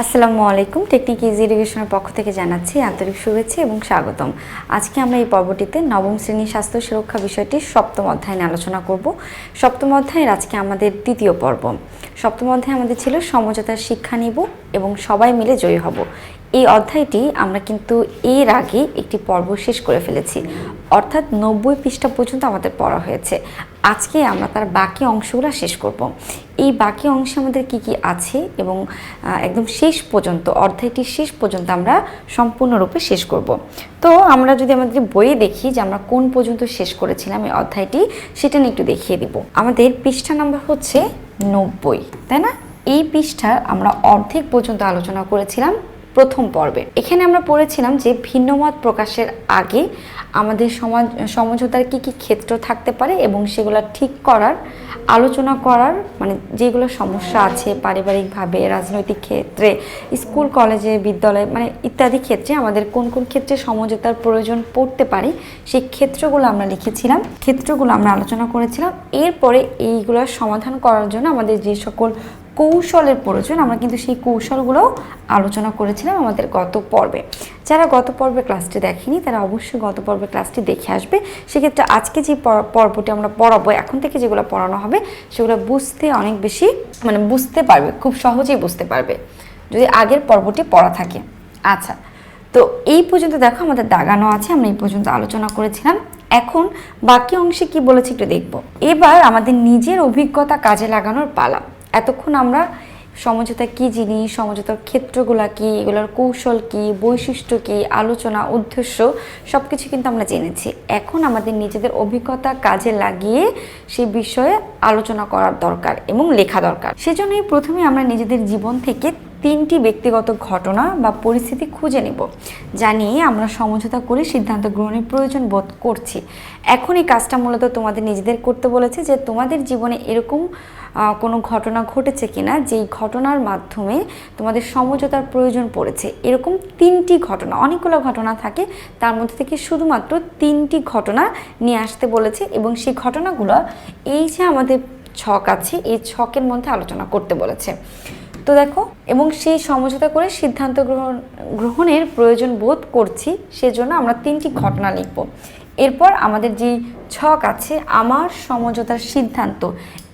আসসালামু আলাইকুম। Technique easy এডুকেশনের পক্ষ থেকে জানাচ্ছি আন্তরিক শুভেচ্ছা এবং স্বাগতম। আজকে আমরা এই পর্বটিতে নবম শ্রেণির স্বাস্থ্য সুরক্ষা বিষয়টি সপ্তম অধ্যায় নিয়ে আলোচনা করব। সপ্তম অধ্যায়ের আজকে আমাদের দ্বিতীয় পর্ব। সপ্তম অধ্যায় আমাদের ছিল সমঝোতার শিক্ষা নিব এবং সবাই মিলে জয়ী হব। এই অধ্যায়টি আমরা কিন্তু এর আগে একটি পর্ব শেষ করে ফেলেছি। অর্থাৎ নব্বই পৃষ্ঠা পর্যন্ত আমাদের পড়া হয়েছে। আজকে আমরা তার বাকি অংশগুলো শেষ করব। এই বাকি অংশে আমাদের কি কি আছে এবং একদম শেষ পর্যন্ত অধ্যায়টি শেষ পর্যন্ত আমরা সম্পূর্ণরূপে শেষ করব। তো আমরা যদি আমাদের বইয়ে দেখি যে আমরা কোন পর্যন্ত শেষ করেছিলাম এই অধ্যায়টি, সেটা নিয়ে একটু দেখিয়ে দিব। আমাদের পৃষ্ঠা নাম্বার হচ্ছে নব্বই, তাই না? এই পৃষ্ঠার আমরা অর্ধেক পর্যন্ত আলোচনা করেছিলাম। প্রথম পর্বে। এখানে আমরা পড়েছিলাম যে ভিন্নমত প্রকাশের আগে আমাদের সমাজ, সমঝোতার কী কী ক্ষেত্র থাকতে পারে এবং সেগুলো ঠিক করার, আলোচনা করার মানে যেগুলো সমস্যা আছে পারিবারিকভাবে, রাজনৈতিক ক্ষেত্রে, স্কুল, কলেজে, বিদ্যালয়ে মানে ইত্যাদি ক্ষেত্রে আমাদের কোন কোন ক্ষেত্রে সমঝোতার প্রয়োজন পড়তে পারে, সেই ক্ষেত্রগুলো আমরা লিখেছিলাম, ক্ষেত্রগুলো আমরা আলোচনা করেছিলাম। এরপরে এইগুলোর সমাধান করার জন্য আমাদের যে সকল কৌশলের প্রয়োজন। আমরা কিন্তু সেই কৌশলগুলোও আলোচনা করেছিলাম আমাদের গত পর্বে। যারা গত পর্বে ক্লাসটি দেখেনি, তারা অবশ্যই গত পর্বে ক্লাসটি দেখে আসবে। সেক্ষেত্রে আজকে যে পর- পর্বটি আমরা পড়াবো, এখন থেকে যেগুলো পড়ানো হবে, সেগুলো বুঝতে অনেক বেশি মানে বুঝতে পারবে, খুব সহজেই বুঝতে পারবে, যদি আগের পর্বটি পড়া থাকে। আচ্ছা তো এই পর্যন্ত দেখো, আমাদের দাগানো আছে, আমরা এই পর্যন্ত আলোচনা করেছিলাম। এখন বাকি অংশে কি বলেছি একটু দেখব। এবার আমাদের নিজের অভিজ্ঞতা কাজে লাগানোর পালা। এতক্ষণ আমরা সমঝোতা কি জিনিস, সমঝোতার ক্ষেত্রগুলো কি, এগুলোর কৌশল কি, বৈশিষ্ট্য কি, আলোচনা, উদ্দেশ্য সব কিছু কিন্তু আমরা জেনেছি। এখন আমাদের নিজেদের অভিজ্ঞতা কাজে লাগিয়ে সে বিষয়ে আলোচনা করার দরকার এবং লেখা দরকার। সেজন্যই প্রথমে আমরা নিজেদের জীবন থেকে তিনটি ব্যক্তিগত ঘটনা বা পরিস্থিতি খুঁজে নেব জানিয়ে আমরা সমঝোতা করে সিদ্ধান্ত গ্রহণের প্রয়োজন বোধ করছি। এখন এই কাজটা মূলত তোমাদের নিজেদের করতে বলেছে যে তোমাদের জীবনে এরকম কোনো ঘটনা ঘটেছে কিনা, যেই ঘটনার মাধ্যমে তোমাদের সমঝোতার প্রয়োজন পড়েছে। এরকম তিনটি ঘটনা, অনেকগুলো ঘটনা থাকে, তার মধ্যে থেকে শুধুমাত্র তিনটি ঘটনা নিয়ে আসতে বলেছে এবং সেই ঘটনাগুলো এই যে আমাদের ছক আছে, এই ছকের মধ্যে আলোচনা করতে বলেছে। তো দেখো এবং সেই সমঝোতা করে সিদ্ধান্ত গ্রহণ, গ্রহণের প্রয়োজন বোধ করছি, সেজন্য আমরা তিনটি ঘটনা লিখব। এরপর আমাদের যে ছক আছে, আমার সমঝোতার সিদ্ধান্ত,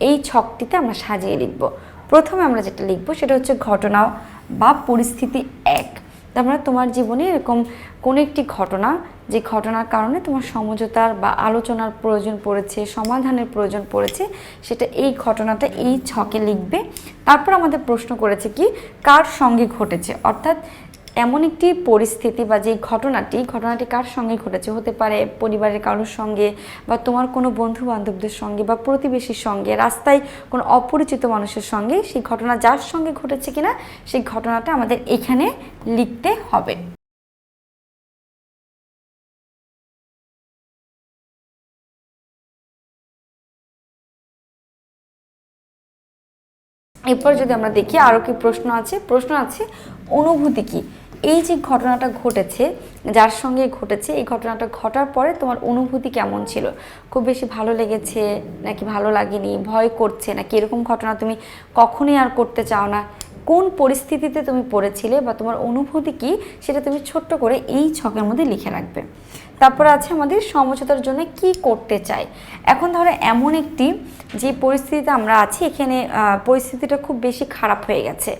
এই ছকটিতে আমরা সাজিয়ে লিখব। প্রথমে আমরা যেটা লিখব সেটা হচ্ছে ঘটনা বা পরিস্থিতি এক। তার মানে তোমার জীবনে এরকম কোনো একটি ঘটনা, যে ঘটনার কারণে তোমার সমঝোতার বা আলোচনার প্রয়োজন পড়েছে, সমাধানের প্রয়োজন পড়েছে, সেটা এই ঘটনাটা এই ছকে লিখবে। তারপর আমাদের প্রশ্ন করেছে কি, কার সঙ্গে ঘটেছে? অর্থাৎ এমন একটি পরিস্থিতি বা যে ঘটনাটি ঘটনাটি কার সঙ্গে ঘটেছে? হতে পারে পরিবারের কারোর সঙ্গে বা তোমার কোনো বন্ধু বান্ধবদের সঙ্গে বা প্রতিবেশীর সঙ্গে, রাস্তায় কোনো অপরিচিত মানুষের সঙ্গে সেই ঘটনা যার সঙ্গে ঘটেছে কিনা, সেই ঘটনাটা আমাদের এখানে লিখতে হবে। এরপর যদি আমরা দেখি আরও কি প্রশ্ন আছে প্রশ্ন আছে, অনুভূতি কি? এই যে ঘটনাটা ঘটেছে, যার সঙ্গে ঘটেছে, এই ঘটনাটা ঘটার পরে তোমার অনুভূতি কেমন ছিল? খুব বেশি ভালো লেগেছে, নাকি ভালো লাগেনি, ভয় করছে, নাকি এরকম ঘটনা তুমি কখনোই আর করতে চাও না? কোন পরিস্থিতিতে তুমি পড়েছিলে বা তোমার অনুভূতি কি সেটা তুমি ছোট্ট করে এই ছকের মধ্যে লিখে রাখবে। তারপর আছে আমাদের সমঝোতার জন্য কি করতে চাই। এখন ধরো এমন একটি যে পরিস্থিতিতে আমরা আছি, এখানে পরিস্থিতিটা খুব বেশি খারাপ হয়ে গেছে।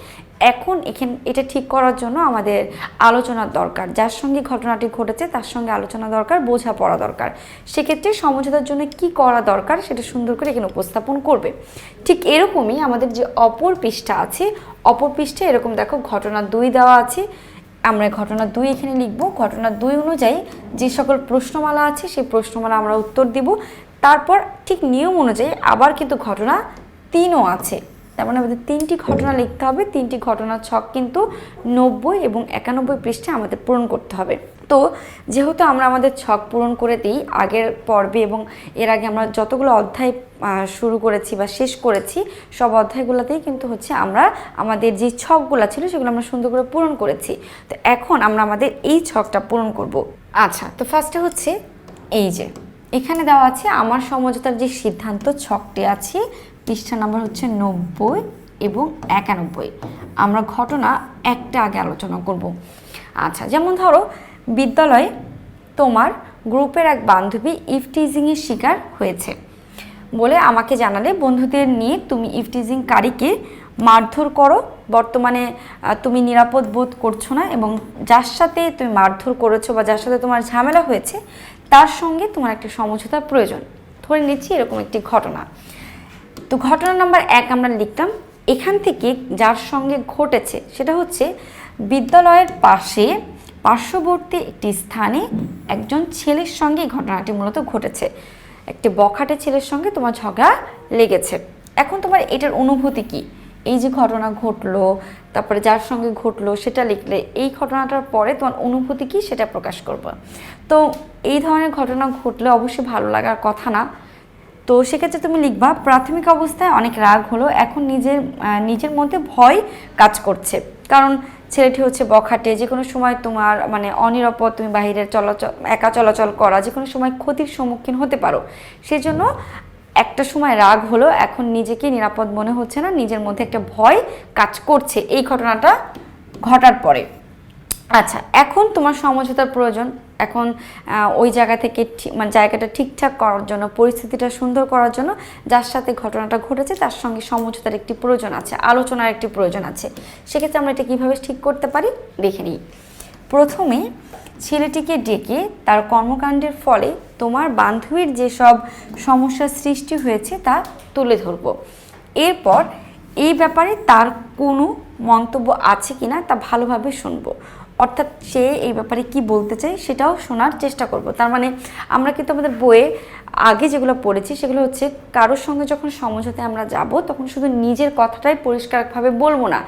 এখন এখানে এটা ঠিক করার জন্য আমাদের আলোচনার দরকার। যার সঙ্গে ঘটনাটি ঘটেছে, তার সঙ্গে আলোচনা দরকার, বোঝা পড়া দরকার। সেক্ষেত্রে সমঝোতার জন্য কি করা দরকার সেটা সুন্দর করে এখানে উপস্থাপন করবে। ঠিক এরকমই আমাদের যে অপর পৃষ্ঠা আছে, অপর পৃষ্ঠে এরকম দেখো ঘটনা দুই দেওয়া আছে। আমরা ঘটনা দুই এখানে লিখব। ঘটনা দুই অনুযায়ী যে সকল প্রশ্নমালা আছে, সেই প্রশ্নমালা আমরা উত্তর দিব। তারপর ঠিক নিয়ম অনুযায়ী আবার কিন্তু ঘটনা তিনও আছে। তার মানে আমাদের তিনটি ঘটনা লিখতে হবে তিনটি ঘটনার ছক কিন্তু নব্বই এবং একানব্বই পৃষ্ঠে আমাদের পূরণ করতে হবে। তো যেহেতু আমরা আমাদের ছক পূরণ করে দিই আগের পর্বে এবং এর আগে আমরা যতগুলো অধ্যায় শুরু করেছি বা শেষ করেছি সব অধ্যায়গুলোতেই কিন্তু হচ্ছে আমরা আমাদের যে ছকগুলো ছিল সেগুলো আমরা সুন্দর করে পূরণ করেছি। তো এখন আমরা আমাদের এই ছকটা পূরণ করব। আচ্ছা তো ফার্স্টে হচ্ছে এই যে এখানে দেওয়া আছে আমার সমঝোতার যে সিদ্ধান্ত ছকটি আছে পৃষ্ঠা নাম্বার হচ্ছে নব্বই এবং একানব্বই। আমরা ঘটনা একটা আগে আলোচনা করব। আচ্ছা যেমন ধরো, বিদ্যালয়ে তোমার গ্রুপের এক বান্ধবী ইফটিজিংয়ের শিকার হয়েছে। বলে আমাকে জানালে, বন্ধুদের নিয়ে তুমি ইফটিজিংকারীকে মারধর করো। বর্তমানে তুমি নিরাপদ বোধ করছ না এবং যার সাথে তুমি মারধর করেছ বা যার সাথে তোমার ঝামেলা হয়েছে, তার সঙ্গে তোমার একটা সমঝোতার প্রয়োজন। ধরে নিচ্ছি এরকম একটি ঘটনা। তো ঘটনা নাম্বার এক আমরা লিখতাম এখান থেকে যার সঙ্গে ঘটেছে সেটা হচ্ছে বিদ্যালয়ের পাশে পার্শ্ববর্তী একটি স্থানে একজন ছেলের সঙ্গে ঘটনাটি মূলত ঘটেছে। একটি বখাটে ছেলের সঙ্গে তোমার ঝগড়া লেগেছে। এখন তোমার এটার অনুভূতি কি? এই যে ঘটনা ঘটলো, তারপরে যার সঙ্গে ঘটলো সেটা লিখলে এই ঘটনাটার পরে তোমার অনুভূতি কি সেটা প্রকাশ করব। তো এই ধরনের ঘটনা ঘটলে অবশ্যই ভালো লাগার কথা না। তো সেক্ষেত্রে তুমি লিখবা, প্রাথমিক অবস্থায় অনেক রাগ হলো, এখন নিজের নিজের মধ্যে ভয় কাজ করছে। কারণ ছেলেটি হচ্ছে বখাটে, যে কোনো সময় তোমার মানে অনিরাপদ, তুমি বাইরে চলাচল একা চলাচল করা, যে কোনো সময় ক্ষতির সম্মুখীন হতে পারো। সেজন্য একটা সময় রাগ হলো, এখন নিজেকে নিরাপদ মনে হচ্ছে না, নিজের মধ্যে একটা ভয় কাজ করছে। এই ঘটনাটা ঘটার পরে। আচ্ছা এখন তোমার সমঝোতার প্রয়োজন। এখন ওই জায়গা থেকে মানে জায়গাটা ঠিকঠাক করার জন্য, পরিস্থিতিটা সুন্দর করার জন্য যার সাথে ঘটনাটা ঘটেছে, তার সঙ্গে সমঝোতার একটি প্রয়োজন আছে, আলোচনার একটি প্রয়োজন আছে। সেক্ষেত্রে আমরা এটা কীভাবে ঠিক করতে পারি? দেখে নিই। প্রথমে ছেলেটিকে ডেকে তার কর্মকাণ্ডের ফলে তোমার বান্ধবীর যেসব সমস্যার সৃষ্টি হয়েছে, তা তুলে ধরবো। এরপর এই ব্যাপারে তার কোনো মন্তব্য আছে কিনা, তা ভালোভাবে শুনব। অর্থাৎ সে এই ব্যাপারে কি বলতে চায় সেটাও শোনার চেষ্টা করব। তার মানে আমরা কিন্তু আমাদের বইয়ে আগে যেগুলো পড়েছি সেগুলো হচ্ছে কারোর সঙ্গে যখন সমঝোতে আমরা যাব, তখন শুধু নিজের কথাটাই পরিষ্কারভাবে বলব না।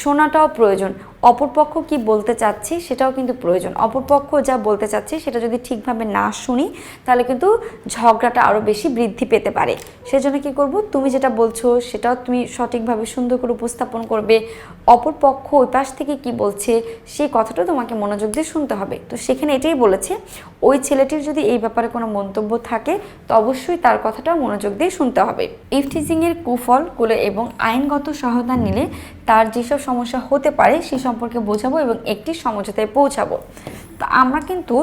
শোনাটাও প্রয়োজন। অপরপক্ষ কি বলতে চাচ্ছি সেটাও কিন্তু প্রয়োজন। অপরপক্ষ যা বলতে চাচ্ছি সেটা যদি ঠিকভাবে না শুনি, তাহলে কিন্তু ঝগড়াটা আরও বেশি বৃদ্ধি পেতে পারে। সেজন্য কি করব? তুমি যেটা বলছো সেটাও তুমি সঠিকভাবে সুন্দর করে উপস্থাপন করবে। অপরপক্ষ ওই পাশ থেকে কি বলছে সেই কথাটা তোমাকে মনোযোগ দিয়ে শুনতে হবে। তো সেখানে এটাই বলেছে, ওই ছেলেটির যদি এই ব্যাপারে কোনো মন্তব্য থাকে তো অবশ্যই তার কথাটা মনোযোগ দিয়ে শুনতে হবে। ইফটিজিংয়ের কুফলগুলো এবং আইনগত সহায়তা নিলে তার যেসব সমস্যা হতে পারে সে সম্পর্কে বোঝাবো এবং একটি সমঝোতায় পৌঁছাবো। তো আমরা কিন্তু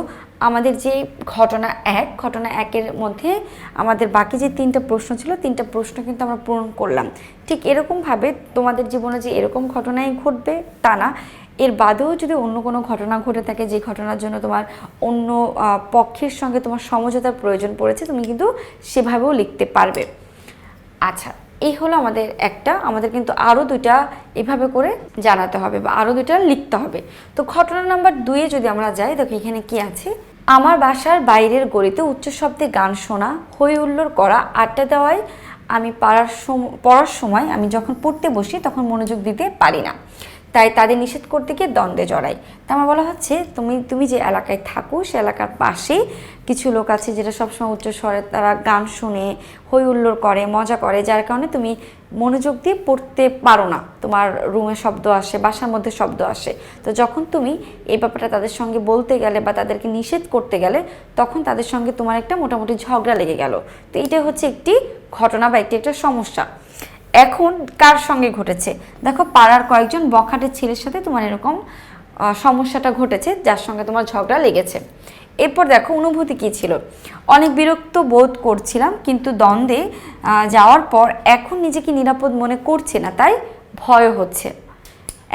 আমাদের যে ঘটনা এক, ঘটনা একের মধ্যে আমাদের বাকি যে তিনটা প্রশ্ন ছিল, তিনটা প্রশ্ন কিন্তু আমরা পূরণ করলাম। ঠিক এরকমভাবে তোমাদের জীবনে যে এরকম ঘটনাই ঘটবে তা না। এর বাদেও যদি অন্য কোনো ঘটনা ঘটে থাকে, যে ঘটনার জন্য তোমার অন্য পক্ষের সঙ্গে তোমার সমঝোতার প্রয়োজন পড়েছে, তুমি কিন্তু সেভাবেও লিখতে পারবে। আচ্ছা এই হলো আমাদের একটা, আমাদের কিন্তু আরও দুইটা এভাবে করে জানাতে হবে বা আরও দুইটা লিখতে হবে। তো ঘটনা নাম্বার দুয়ে যদি আমরা যাই, দেখো এখানে কি আছে? আমার বাসার বাইরের গলিতে উচ্চ শব্দে গান শোনা, হই হুল্লোড় করা, আড্ডা দেওয়ায় আমি পাড়ার পড়ার সময় আমি যখন পড়তে বসি, তখন মনোযোগ দিতে পারি না। তাই তাদের নিষেধ করতে গিয়ে দ্বন্দ্বে জড়াই তা আমার বলা হচ্ছে, তুমি তুমি যে এলাকায় থাকো, সে এলাকার পাশেই কিছু লোক আছে যেটা সবসময় উচ্চ স্বরে তারা গান শুনে হই হুল্লোড় করে, মজা করে, যার কারণে তুমি মনোযোগ দিয়ে পড়তে পারো না। তোমার রুমে শব্দ আসে, বাসার মধ্যে শব্দ আসে। তো যখন তুমি এই ব্যাপারটা তাদের সঙ্গে বলতে গেলে বা তাদেরকে নিষেধ করতে গেলে, তখন তাদের সঙ্গে তোমার একটা মোটামুটি ঝগড়া লেগে গেল। তো এইটা হচ্ছে একটি ঘটনা বা একটি একটা সমস্যা। এখন কার সঙ্গে ঘটেছে? দেখো, পাড়ার কয়েকজন বখাটের ছেলের সাথে তোমার এরকম সমস্যাটা ঘটেছে, যার সঙ্গে তোমার ঝগড়া লেগেছে। এরপর দেখো, অনুভূতি কী ছিল? অনেক বিরক্ত বোধ করছিলাম, কিন্তু দ্বন্দ্বে যাওয়ার পর এখন নিজেকে নিরাপদ মনে করছে না, তাই ভয় হচ্ছে।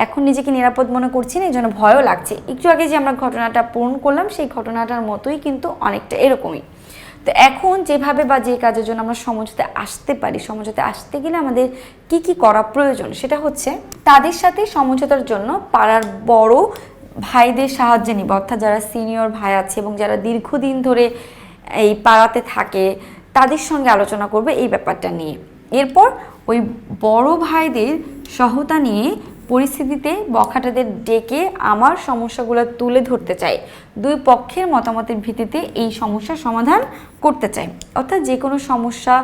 এখন নিজেকে নিরাপদ মনে করছি না এই জন্য ভয়ও লাগছে। একটু আগে যে আমরা ঘটনাটা পূরণ করলাম, সেই ঘটনাটার মতোই কিন্তু অনেকটা এরকমই। তো এখন যেভাবে বা যে কাজের জন্য আমরা সমঝোতে আসতে পারি, সমঝোতে আসতে গেলে আমাদের কি কি করা প্রয়োজন সেটা হচ্ছে তাদের সাথে সমঝোতার জন্য পাড়ার বড় ভাইদের সাহায্য নিব। অর্থাৎ যারা সিনিয়র ভাই আছে এবং যারা দীর্ঘদিন ধরে এই পাড়াতে থাকে, তাদের সঙ্গে আলোচনা করবে এই ব্যাপারটা নিয়ে। এরপর ওই বড় ভাইদের সহতা নিয়ে পরিস্থিতিতে বখাটাদের ডেকে আমার সমস্যাগুলো তুলে ধরতে চাই। দুই পক্ষের মতামতের ভিত্তিতে এই সমস্যার সমাধান করতে চাই। অর্থাৎ যে কোনো সমস্যা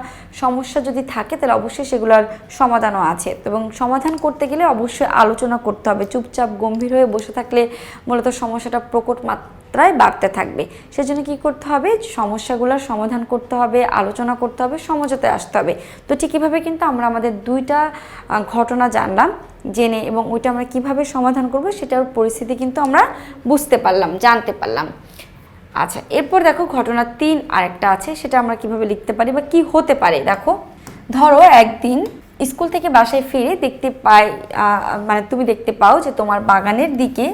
সমস্যা যদি থাকে তাহলে অবশ্যই সেগুলোর সমাধানও আছে। এবং সমাধান করতে গেলে অবশ্যই আলোচনা করতে হবে। চুপচাপ, গম্ভীর হয়ে বসে থাকলে মূলত সমস্যাটা প্রকট মাত্রায় বাড়তে থাকবে। সেজন্য কি করতে হবে? সমস্যাগুলোর সমাধান করতে হবে, আলোচনা করতে হবে, সমঝোতায় আসতে হবে। তো ঠিক কিন্তু আমরা আমাদের দুইটা ঘটনা জানলাম, জেনে এবং ওইটা আমরা কীভাবে সমাধান করব সেটার পরিস্থিতি কিন্তু আমরা বুঝতে পারলাম, জানতে পারলাম। আচ্ছা এরপর দেখো ঘটনা তিন আরেকটা আছে, সেটা আমরা কীভাবে লিখতে পারি বা কি হতে পারে? দেখো, ধরো একদিন স্কুল থেকে বাসায় ফিরে দেখতে পাই মানে তুমি দেখতে পাও যে তোমার বাগানের দিকে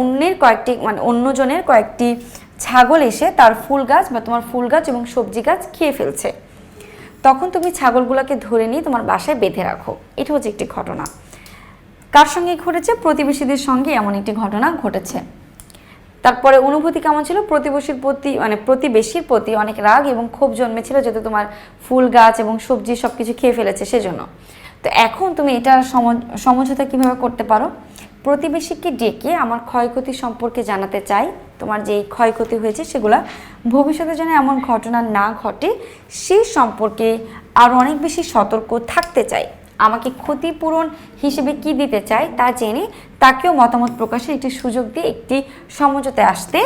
অন্যের কয়েকটি মানে অন্যজনের কয়েকটি ছাগল এসে তার ফুল গাছ বা তোমার ফুল গাছ এবং সবজি গাছ খেয়ে ফেলছে। তখন তুমি ছাগলগুলোকে ধরে নিয়ে তোমার বাসায় বেঁধে রাখো। এটা হচ্ছে একটি ঘটনা। কার সঙ্গে ঘটেছে? প্রতিবেশীদের সঙ্গে এমন একটি ঘটনা ঘটেছে। তারপরে অনুভূতি কেমন ছিল? প্রতিবেশীর প্রতি মানে প্রতিবেশীর প্রতি অনেক রাগ এবং ক্ষোভ জন্মেছিল যেহেতু তোমার ফুল গাছ এবং সবজি সব কিছু খেয়ে ফেলেছে, সেজন্য। তো এখন তুমি এটা সম- সমঝোতা কীভাবে করতে পারো? প্রতিবেশীকে ডেকে আমার ক্ষয়ক্ষতি সম্পর্কে জানাতে চাই। তোমার যে ক্ষয়ক্ষতি হয়েছে সেগুলা ভবিষ্যতে যেন এমন ঘটনা না ঘটে সেই সম্পর্কে আরও অনেক বেশি সতর্ক থাকতে চাই। আমাকে ক্ষতিপূরণ হিসেবে কি দিতে চায় তা জেনে তাকেও মতামত প্রকাশের একটি সুযোগ দিয়ে একটি সমঝোতায় আসতে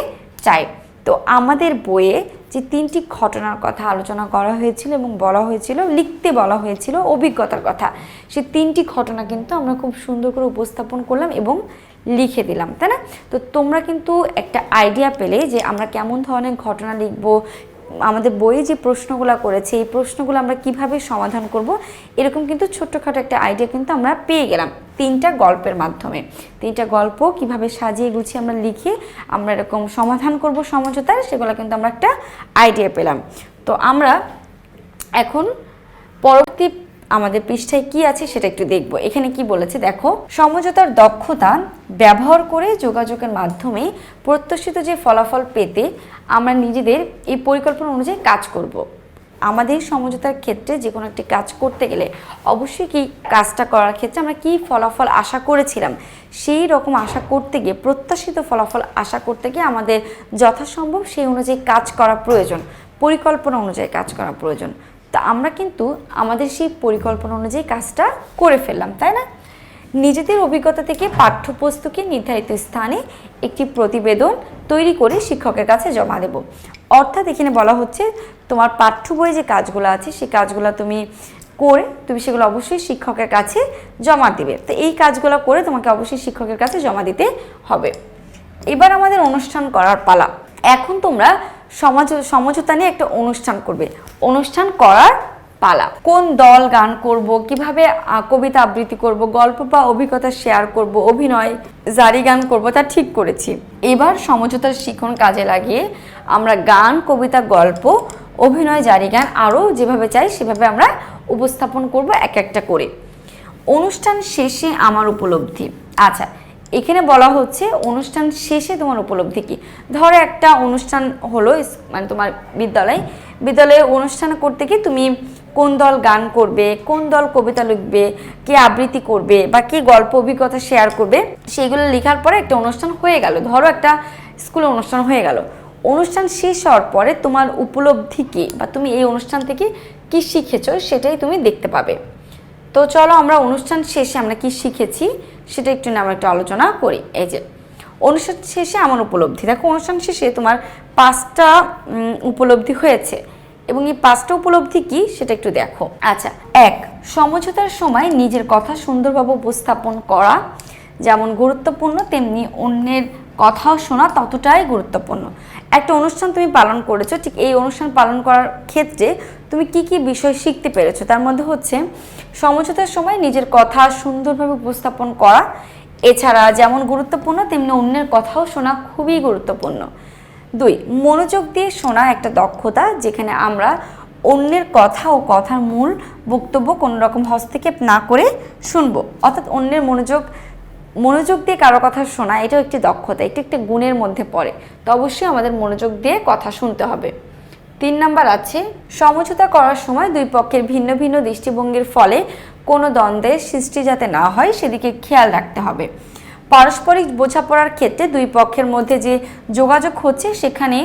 চাই। তো আমাদের বইয়ে যে তিনটি ঘটনার কথা আলোচনা করা হয়েছিল এবং বলা হয়েছিল, লিখতে বলা হয়েছিল অভিজ্ঞতার কথা, সে তিনটি ঘটনা কিন্তু আমরা খুব সুন্দর করে উপস্থাপন করলাম এবং লিখে দিলাম, তাই না? তো তোমরা কিন্তু একটা আইডিয়া পেলে যে আমরা কেমন ধরনের ঘটনা লিখব আমাদের বইয়ে যে প্রশ্নগুলো করেছে, এই প্রশ্নগুলো আমরা কীভাবে সমাধান করব, এরকম কিন্তু ছোট্টখাটো একটা আইডিয়া কিন্তু আমরা পেয়ে গেলাম তিনটা গল্পের মাধ্যমে। তিনটা গল্প কীভাবে সাজিয়ে গুছিয়ে আমরা লিখে আমরা এরকম সমাধান করব সমঝোতার সেগুলো কিন্তু আমরা একটা আইডিয়া পেলাম। তো আমরা এখন পরবর্তী আমাদের পৃষ্ঠায় কি আছে সেটা একটু দেখব এখানে কি বলেছে, দেখো, সমঝোতার দক্ষতা ব্যবহার করে যোগাযোগের মাধ্যমে প্রত্যাশিত যে ফলাফল পেতে আমরা নিজেদের এই পরিকল্পনা অনুযায়ী কাজ করব। আমাদের সমঝোতার ক্ষেত্রে যে কোনো একটি কাজ করতে গেলে অবশ্যই কি কাজটা করার ক্ষেত্রে আমরা কি ফলাফল আশা করেছিলাম, সেই রকম আশা করতে গিয়ে, প্রত্যাশিত ফলাফল আশা করতে গিয়ে আমাদের যথাসম্ভব সেই অনুযায়ী কাজ করা প্রয়োজন, পরিকল্পনা অনুযায়ী কাজ করা প্রয়োজন তা আমরা কিন্তু আমাদের সেই পরিকল্পনা অনুযায়ী কাজটা করে ফেললাম, তাই না? নিজেদের অভিজ্ঞতা থেকে পাঠ্যপুস্তকে নির্ধারিত স্থানে একটি প্রতিবেদন তৈরি করে শিক্ষকের কাছে জমা দেব। অর্থাৎ এখানে বলা হচ্ছে, তোমার পাঠ্য বইয়ে যে কাজগুলো আছে, সেই কাজগুলো তুমি করে তুমি সেগুলো অবশ্যই শিক্ষকের কাছে জমা দিবে। তো এই কাজগুলো করে তোমাকে অবশ্যই শিক্ষকের কাছে জমা দিতে হবে। এবার আমাদের অনুষ্ঠান করার পালা। এখন তোমরা সমাজ, সমঝোতা নিয়ে একটা অনুষ্ঠান করবে। অনুষ্ঠান করার পালা। কোন দল গান করব, কীভাবে কবিতা আবৃত্তি করব, গল্প বা অভিজ্ঞতা শেয়ার করব, অভিনয়, জারি গান করব, তা ঠিক করেছি। এবার সমঝোতার শিখন কাজে লাগিয়ে আমরা গান, কবিতা, গল্প, অভিনয়, জারি গান আরও যেভাবে চাই সেভাবে আমরা উপস্থাপন করব এক একটা করে। অনুষ্ঠান শেষে আমার উপলব্ধি। আচ্ছা এখানে বলা হচ্ছে অনুষ্ঠান শেষে তোমার উপলব্ধি কি? ধরো একটা অনুষ্ঠান হলো মানে তোমার বিদ্যালয়। বিদ্যালয়ে অনুষ্ঠান করতে গিয়ে তুমি কোন দল গান করবে, কোন দল কবিতা লিখবে, কে আবৃত্তি করবে বা কে গল্প, অভিজ্ঞতা শেয়ার করবে, সেইগুলো লেখার পরে একটা অনুষ্ঠান হয়ে গেল। ধরো একটা স্কুলে অনুষ্ঠান হয়ে গেল। অনুষ্ঠান শেষ হওয়ার পরে তোমার উপলব্ধি কী বা তুমি এই অনুষ্ঠান থেকে কী শিখেছো সেটাই তুমি দেখতে পাবে। তো চলো আমরা অনুষ্ঠান শেষে আমরা কি শিখেছি সেটা একটু আমরা একটু আলোচনা করি। এই যে, অনুষ্ঠান শেষে আমার উপলব্ধি। দেখো, অনুষ্ঠান শেষে তোমার পাঁচটা উপলব্ধি হয়েছে এবং এই পাঁচটা উপলব্ধি কি সেটা একটু দেখো। আচ্ছা এক, সমঝোতার সময় নিজের কথা সুন্দরভাবে উপস্থাপন করা। যেমন গুরুত্বপূর্ণ, তেমনি অন্যের কথাও শোনা ততটাই গুরুত্বপূর্ণ। একটা অনুষ্ঠান তুমি পালন করেছ, ঠিক এই অনুষ্ঠান পালন করার ক্ষেত্রে তুমি কি কি বিষয় শিখতে পেরেছ? তার মধ্যে হচ্ছে সমঝোতার সময় নিজের কথা সুন্দরভাবে উপস্থাপন করা, এছাড়া যেমন গুরুত্বপূর্ণ, তেমনি অন্যের কথাও শোনা খুবই গুরুত্বপূর্ণ। দুই, মনোযোগ দিয়ে শোনা একটা দক্ষতা, যেখানে আমরা অন্যের কথা ও কথার মূল বক্তব্য কোনো রকম হস্তক্ষেপ না করে শুনব। অর্থাৎ অন্যের মনোযোগ মনোযোগ দিয়ে কারও কথা শোনা, এটাও একটি দক্ষতা, এটি একটি গুণের মধ্যে পড়ে। তো অবশ্যই আমাদের মনোযোগ দিয়ে কথা শুনতে হবে। তিন নাম্বার আছে, সমঝোতা করার সময় দুই পক্ষের ভিন্ন ভিন্ন দৃষ্টিভঙ্গির ফলে কোনো দ্বন্দ্বের সৃষ্টি যাতে না হয়, সেদিকে খেয়াল রাখতে হবে। পারস্পরিক বোঝাপড়ার ক্ষেত্রে দুই পক্ষের মধ্যে যে যোগাযোগ হচ্ছে, সেখানে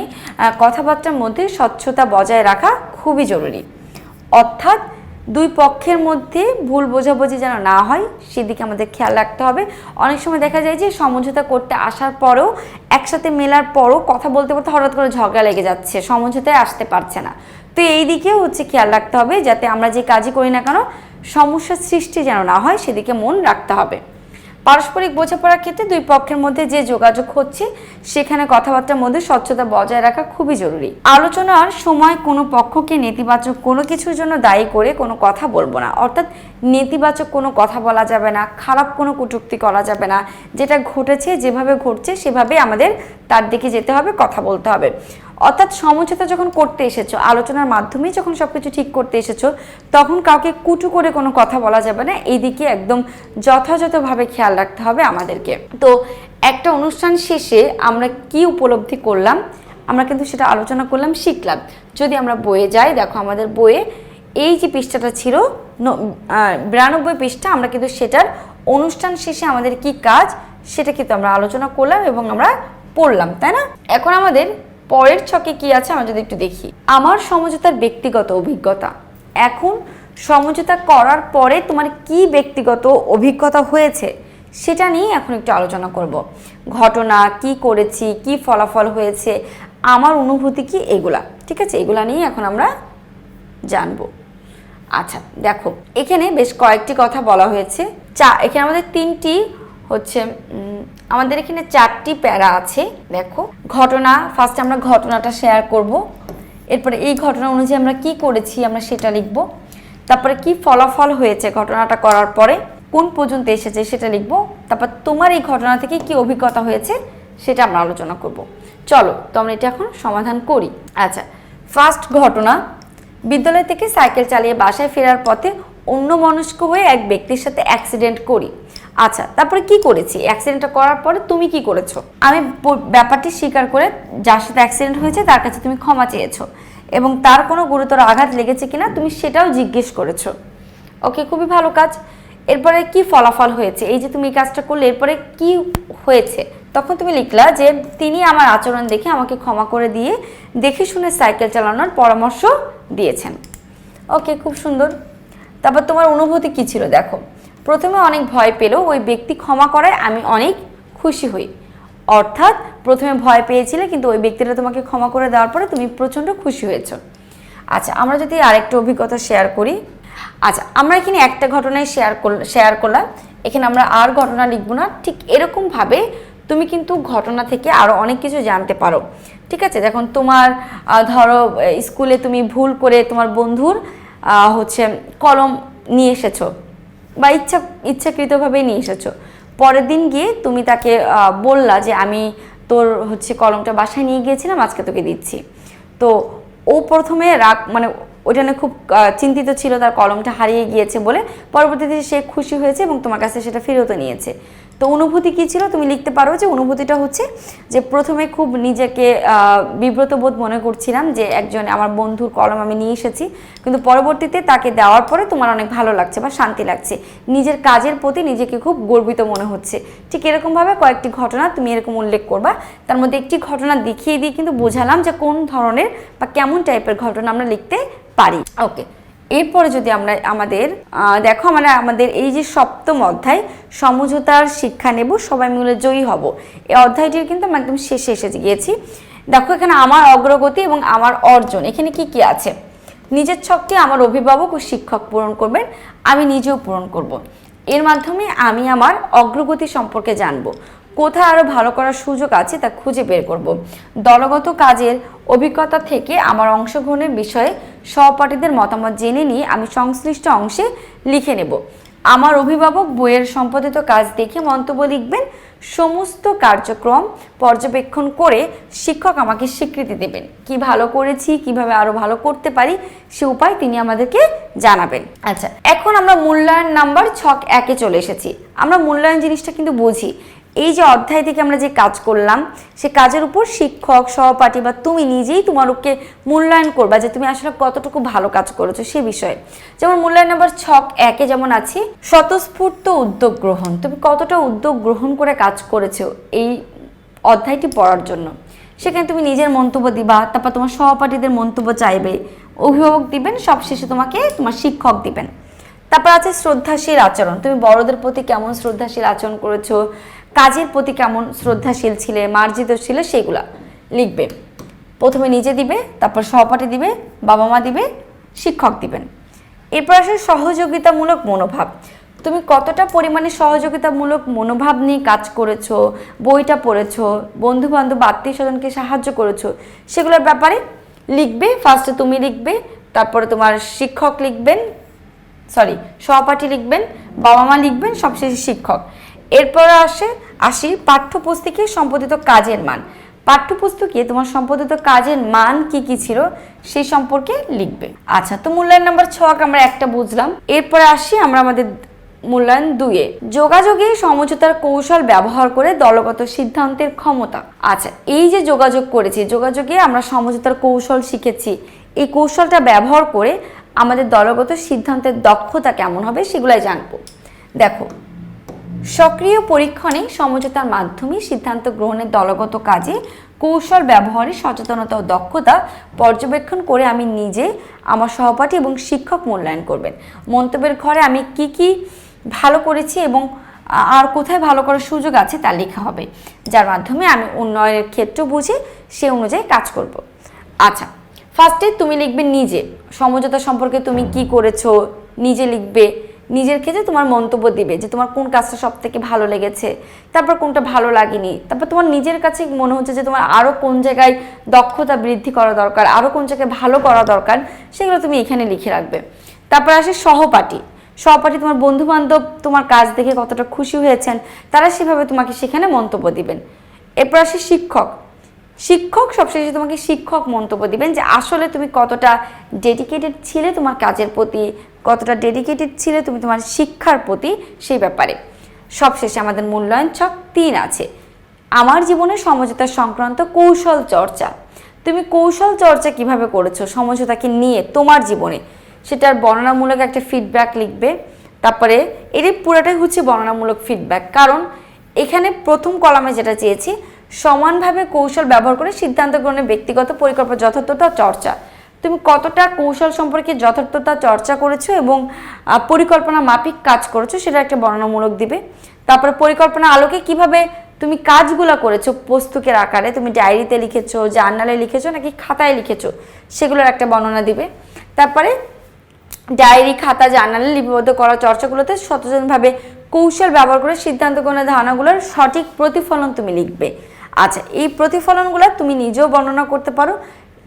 কথাবার্তার মধ্যে স্বচ্ছতা বজায় রাখা খুবই জরুরি। অর্থাৎ দুই পক্ষের মধ্যে ভুল বোঝাবুঝি যেন না হয়, সেদিকে আমাদের খেয়াল রাখতে হবে। অনেক সময় দেখা যায় যে সমঝোতা করতে আসার পরেও, একসাথে মেলার পরও কথা বলতে বলতে হঠাৎ করে ঝগড়া লেগে যাচ্ছে, সমঝোতায় আসতে পারছে না। তো এই দিকেও হচ্ছে খেয়াল রাখতে হবে, যাতে আমরা যে কাজই করি না কেন, সমস্যার সৃষ্টি যেন না হয়, সেদিকে মন রাখতে হবে। পারস্পরিক বোঝাপড়ার ক্ষেত্রে দুই পক্ষের মধ্যে যে যোগাযোগ হচ্ছে, সেখানে কথাবার্তার মধ্যে স্বচ্ছতা বজায় রাখা খুবই জরুরি। আলোচনার সময় কোনো পক্ষকে নেতিবাচক কোনো কিছুর জন্য দায়ী করে কোনো কথা বলব না। অর্থাৎ নেতিবাচক কোনো কথা বলা যাবে না, খারাপ কোনো কটূক্তি করা যাবে না। যেটা ঘটেছে, যেভাবে ঘটছে, সেভাবে আমাদের তার দিকে যেতে হবে, কথা বলতে হবে। অর্থাৎ সমঝোতা যখন করতে এসেছ, আলোচনার মাধ্যমে যখন সবকিছু ঠিক করতে এসেছ, তখন কাউকে কুটু করে কোনো কথা বলা যাবে না। এইদিকে একদম যথাযথভাবে খেয়াল রাখতে হবে আমাদেরকে। তো একটা অনুষ্ঠান শেষে আমরা কি উপলব্ধি করলাম? আমরা কিন্তু সেটা আলোচনা করলাম, শিখলাম। যদি আমরা বইয়ে যাই, দেখো আমাদের বইয়ে এই যে পৃষ্ঠাটা ছিল বিরানব্বই পৃষ্ঠা, আমরা কিন্তু সেটার অনুষ্ঠান শেষে আমাদের কি কাজ, সেটা কিন্তু আমরা আলোচনা করলাম এবং আমরা পড়লাম, তাই না? এখন আমাদের পরের ছকে কি আছে আমরা যদি একটু দেখি। আমার সমঝোতার ব্যক্তিগত অভিজ্ঞতা। এখন সমঝোতা করার পরে তোমার কি ব্যক্তিগত অভিজ্ঞতা হয়েছে সেটা নিয়ে এখন একটু আলোচনা করব। ঘটনা, কি করেছি, কি ফলাফল হয়েছে, আমার অনুভূতি কি এগুলা। ঠিক আছে? এগুলা নিয়ে এখন আমরা জানব। আচ্ছা দেখো, এখানে বেশ কয়েকটি কথা বলা হয়েছে। চা, এখানে আমাদের তিনটি হচ্ছে আমাদের এখানে চারটি প্যারা আছে, দেখো। ঘটনা ফার্স্ট আমরা ঘটনাটা শেয়ার করব। এরপরে এই ঘটনা অনুযায়ী আমরা কি করেছি আমরা সেটা লিখব। তারপরে কি ফলাফল হয়েছে ঘটনাটা করার পরে, কোন পর্যন্ত এসেছে সেটা লিখব। তারপর তোমার এই ঘটনা থেকে কি অভিজ্ঞতা হয়েছে সেটা আমরা আলোচনা করব। চলো, তো আমরা এটা এখন সমাধান করি। আচ্ছা ফার্স্ট ঘটনা, বিদ্যালয় থেকে সাইকেল চালিয়ে বাসায় ফেরার পথে অন্য মনস্ক হয়ে এক ব্যক্তির সাথে অ্যাক্সিডেন্ট করি। আচ্ছা তারপরে কি করেছি? অ্যাক্সিডেন্টটা করার পরে তুমি কি করেছ? আমি ব্যাপারটি স্বীকার করে যার সাথে অ্যাক্সিডেন্ট হয়েছে তার কাছে তুমি ক্ষমা চেয়েছো এবং তার কোনো গুরুতর আঘাত লেগেছে কিনা তুমি সেটাও জিজ্ঞেস করেছ। ওকে খুবই ভালো কাজ। এরপরে কি ফলাফল হয়েছে? এই যে তুমি এই কাজটা করলে, এরপরে কি হয়েছে? তখন তুমি লিখলা যে তিনি আমার আচরণ দেখে আমাকে ক্ষমা করে দিয়ে দেখে শুনে সাইকেল চালানোর পরামর্শ দিয়েছেন। ওকে খুব সুন্দর। তারপর তোমার অনুভূতি কি ছিল? দেখো, প্রথমে অনেক ভয় পেলেও ওই ব্যক্তি ক্ষমা করায় আমি অনেক খুশি হই। অর্থাৎ প্রথমে ভয় পেয়েছিলে, কিন্তু ওই ব্যক্তিটা তোমাকে ক্ষমা করে দেওয়ার পরে তুমি প্রচণ্ড খুশি হয়েছো। আচ্ছা আমরা যদি আরেকটা অভিজ্ঞতা শেয়ার করি। আচ্ছা আমরা এখানে একটা ঘটনায় শেয়ার শেয়ার করলাম। এখানে আমরা আর ঘটনা লিখব না। ঠিক এরকমভাবে তুমি কিন্তু ঘটনা থেকে আরও অনেক কিছু জানতে পারো। ঠিক আছে? দেখুন তোমার ধরো স্কুলে তুমি ভুল করে তোমার বন্ধুর হচ্ছে কলম নিয়ে এসেছ বা ইচ্ছা, ইচ্ছাকৃতভাবেই নিয়ে এসেছ। পরের দিন গিয়ে তুমি তাকে বললা যে আমি তোর হচ্ছে কলমটা বাসায় নিয়ে গিয়েছিলাম, আজকে তোকে দিচ্ছি। তো ও প্রথমে রাগ মানে ওটা নিয়ে খুব চিন্তিত ছিল, তার কলমটা হারিয়ে গিয়েছে বলে। পরবর্তীতে সে খুশি হয়েছে এবং তোমার কাছে সেটা ফেরতও নিয়েছে। তো অনুভূতি কী ছিল? তুমি লিখতে পারো যে অনুভূতিটা হচ্ছে যে প্রথমে খুব নিজেকে আহ, বিব্রত বোধ মনে করছিলাম যে একজন আমার বন্ধুর কলম আমি নিয়ে এসেছি। কিন্তু পরবর্তীতে তাকে দেওয়ার পরে তোমার অনেক ভালো লাগছে বা শান্তি লাগছে। নিজের কাজের প্রতি নিজেকে খুব গর্বিত মনে হচ্ছে। ঠিক এরকমভাবে কয়েকটি ঘটনা তুমি এরকম উল্লেখ করবা। তার মধ্যে একটি ঘটনা দেখিয়ে দিয়ে কিন্তু বোঝালাম যে কোন ধরনের বা কেমন টাইপের ঘটনা আমরা লিখতে পারি। ওকে এরপরে যদি আমরা আমাদের দেখো আমরা আমাদের এই যে সপ্তম অধ্যায়, সমঝোতার শিক্ষা নেব, সবাই মিলে জয়ী হব। এই অধ্যায়টির কিন্তু আমি একদম শেষে এসে গিয়েছি। দেখো এখানে আমার অগ্রগতি এবং আমার অর্জন, এখানে কি কি আছে? নিজের ছকটি আমার অভিভাবক ও শিক্ষক পূরণ করবেন, আমি নিজেও পূরণ করব। এর মাধ্যমে আমি আমার অগ্রগতি সম্পর্কে জানব। কোথায় আরও ভালো করার সুযোগ আছে তা খুঁজে বের করব। দলগত কাজের অভিজ্ঞতা থেকে আমার অংশগ্রহণের বিষয়ে সহপাঠীদের মতামত জেনে নিয়ে আমি সংশ্লিষ্ট অংশে লিখে নেব। আমার অভিভাবক বইয়ের সম্পাদিত কাজ দেখে মন্তব্য লিখবেন। সমস্ত কার্যক্রম পর্যবেক্ষণ করে শিক্ষক আমাকে স্বীকৃতি দেবেন। কি ভালো করেছি, কীভাবে আরও ভালো করতে পারি, সে উপায় তিনি আমাদেরকে জানাবেন। আচ্ছা এখন আমরা মূল্যায়ন নাম্বার ছক একে চলে এসেছি। আমরা মূল্যায়ন জিনিসটা কিন্তু বুঝি। এই যে অধ্যায় থেকে আমরা যে কাজ করলাম, সে কাজের উপর শিক্ষক, সহপাঠী বা তুমি নিজেই তোমারকে মূল্যায়ন করবা যে তুমি আসলে কতটুকু ভালো কাজ করেছ সে বিষয়ে। যেমন মূল্যায়ন নাম্বার ছক একে যেমন আছে, স্বতঃস্ফূর্ত উদ্যোগ গ্রহণ। তুমি কতটা উদ্যোগ গ্রহণ করে কাজ করেছ এই অধ্যায়টি পড়ার জন্য। সেখানে তুমি নিজের মন্তব্য দিবা, তারপর তোমার সহপাঠীদের মন্তব্য চাইবে, অভিভাবক দিবেন, সবশেষে তোমাকে তোমার শিক্ষক দিবেন। তারপর আছে শ্রদ্ধাশীল আচরণ। তুমি বড়দের প্রতি কেমন শ্রদ্ধাশীল আচরণ করেছ কাজের প্রতি কেমন শ্রদ্ধাশীল ছিলে, মার্জিত ছিল, সেগুলা লিখবে। প্রথমে নিজে দিবে, তারপর সহপাঠী দিবে বাবা মা দিবে, শিক্ষক দিবেন। এরপর আসে সহযোগিতামূলক মনোভাব। তুমি কতটা পরিমাণে সহযোগিতামূলক মনোভাব নিয়ে কাজ করেছ, বইটা পড়েছো বন্ধু বান্ধব আত্মীয় স্বজনকে সাহায্য করেছ, সেগুলোর ব্যাপারে লিখবে। ফার্স্টে তুমি লিখবে, তারপরে তোমার শিক্ষক লিখবেন সরি সহপাঠী লিখবেন বাবা মা লিখবেন, সবশেষে শিক্ষক। এরপর আসে, আসি পাঠ্যপুস্তকে সম্পাদিত কাজের মান। পাঠ্যপুস্তকে তোমার সম্পাদিত কাজের মান কি কি ছিল সেই সম্পর্কে লিখবে। আচ্ছা তো মূল্যায়ন নাম্বার ছক আমরা একটা বুঝলাম। এরপরে আসি আমরা আমাদের মূল্যায়ন দুয়ে যোগাযোগে সমঝোতার কৌশল ব্যবহার করে দলগত সিদ্ধান্তের ক্ষমতা। আচ্ছা এই যে যোগাযোগ করেছি, যোগাযোগে আমরা সমঝোতার কৌশল শিখেছি। এই কৌশলটা ব্যবহার করে আমাদের দলগত সিদ্ধান্তের দক্ষতা কেমন হবে সেগুলাই জানব। দেখো সক্রিয় পরীক্ষণে সমঝোতার মাধ্যমে সিদ্ধান্ত গ্রহণের দলগত কাজে কৌশল ব্যবহারে সচেতনতা ও দক্ষতা পর্যবেক্ষণ করে আমি নিজে, আমার সহপাঠী এবং শিক্ষক মূল্যায়ন করবেন। মন্তব্যের ঘরে আমি কি কি ভালো করেছি এবং আর কোথায় ভালো করার সুযোগ আছে তা লেখা হবে। যার মাধ্যমে আমি উন্নয়নের ক্ষেত্র বুঝে সে অনুযায়ী কাজ করব। আচ্ছা ফার্স্টে তুমি লিখবে নিজে। সমঝোতা সম্পর্কে তুমি কি করেছ? নিজে লিখবে। নিজের ক্ষেত্রে তোমার মন্তব্য দিবে যে তোমার কোন কাজটা সব থেকে ভালো লেগেছে, তারপর কোনটা ভালো লাগেনি, তারপর তোমার নিজের কাছে মনে হচ্ছে যে তোমার আরও কোন জায়গায় দক্ষতা বৃদ্ধি করা দরকার আরও কোন জায়গায় ভালো করা দরকার, সেগুলো তুমি এখানে লিখে রাখবে। তারপর আসে সহপাঠী সহপাঠী তোমার বন্ধু বান্ধব তোমার কাজ দেখে কতটা খুশি হয়েছেন, তারা সেভাবে তোমাকে সেখানে মন্তব্য দিবেন। এরপর আসে শিক্ষক শিক্ষক সবশেষে তোমাকে শিক্ষক মন্তব্য দিবেন যে আসলে তুমি কতটা ডেডিকেটেড ছিলে তোমার কাজের প্রতি কতটা ডেডিকেটেড ছিলে, তুমি তোমার শিক্ষার প্রতি সেই ব্যাপারে। সবশেষে আমাদের মূল্যায়ন ছক তিন আছে। আমার জীবনে সমঝোতা সংক্রান্ত কৌশল চর্চা। তুমি কৌশল চর্চা কীভাবে করেছ, সমঝোতাকে নিয়ে তোমার জীবনে, সেটার বর্ণনামূলক একটা ফিডব্যাক লিখবে। তারপরে এটি পুরোটাই হচ্ছে বর্ণনামূলক ফিডব্যাক কারণ এখানে প্রথম কলামে যেটা চেয়েছি, সমানভাবে কৌশল ব্যবহার করে সিদ্ধান্ত গ্রহণের ব্যক্তিগত পরিকল্পনা যথার্থতা চর্চা। তুমি কতটা কৌশল সম্পর্কে যথার্থতা চর্চা করেছ এবং পরিকল্পনা মাফিক কাজ করেছ সেটা একটা বর্ণনামূলক দিবে। তারপরে পরিকল্পনা আলোকে কীভাবে তুমি কাজগুলো করেছ, পুস্তকের আকারে, তুমি ডায়েরিতে লিখেছো, জার্নালে লিখেছো নাকি খাতায় লিখেছো, সেগুলোর একটা বর্ণনা দিবে। তারপরে ডায়েরি, খাতা, জার্নালে লিপিবদ্ধ করা চর্চাগুলোতে সচেতনভাবে কৌশল ব্যবহার করে সিদ্ধান্ত গ্রহণের ধারণাগুলোর সঠিক প্রতিফলন তুমি লিখবে। আচ্ছা এই প্রতিফলনগুলো তুমি নিজেও বর্ণনা করতে পারো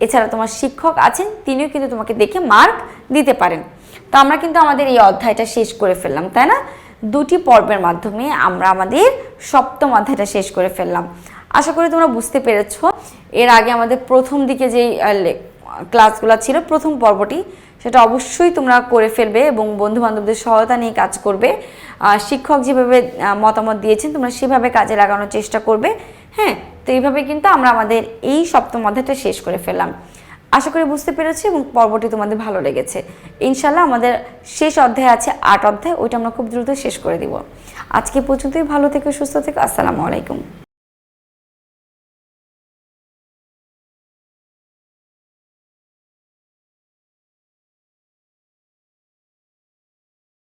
এছাড়া তোমার শিক্ষক আছেন, তিনিও কিন্তু তোমাকে দেখে মার্ক দিতে পারেন। তো আমরা কিন্তু আমাদের এই অধ্যায়টা শেষ করে ফেললাম, তাই না? দুটি পর্বের মাধ্যমে আমরা আমাদের সপ্তম অধ্যায়টা শেষ করে ফেললাম। আশা করি তোমরা বুঝতে পেরেছ, এর আগে আমাদের প্রথম দিকে যেই ক্লাসগুলো ছিল, প্রথম পর্বটি, সেটা অবশ্যই তোমরা করে ফেলবে এবং বন্ধু বান্ধবদের সহায়তা নিয়ে কাজ করবে। শিক্ষক যেভাবে মতামত দিয়েছেন, তোমরা সেভাবে কাজে লাগানোর চেষ্টা করবে। হ্যাঁ তো এইভাবে কিন্তু আমরা আমাদের এই সপ্তম অধ্যায়টা শেষ করে ফেললাম। আশা করি বুঝতে পেরেছি এবং পর্বটি তোমাদের ভালো লেগেছে। ইনশাল্লাহ আমাদের শেষ অধ্যায় আছে, আট অধ্যায়, ওইটা আমরা খুব দ্রুত শেষ করে দিব। আজকে পর্যন্তই ভালো থেকে, সুস্থ থেকে, আসসালামু আলাইকুম।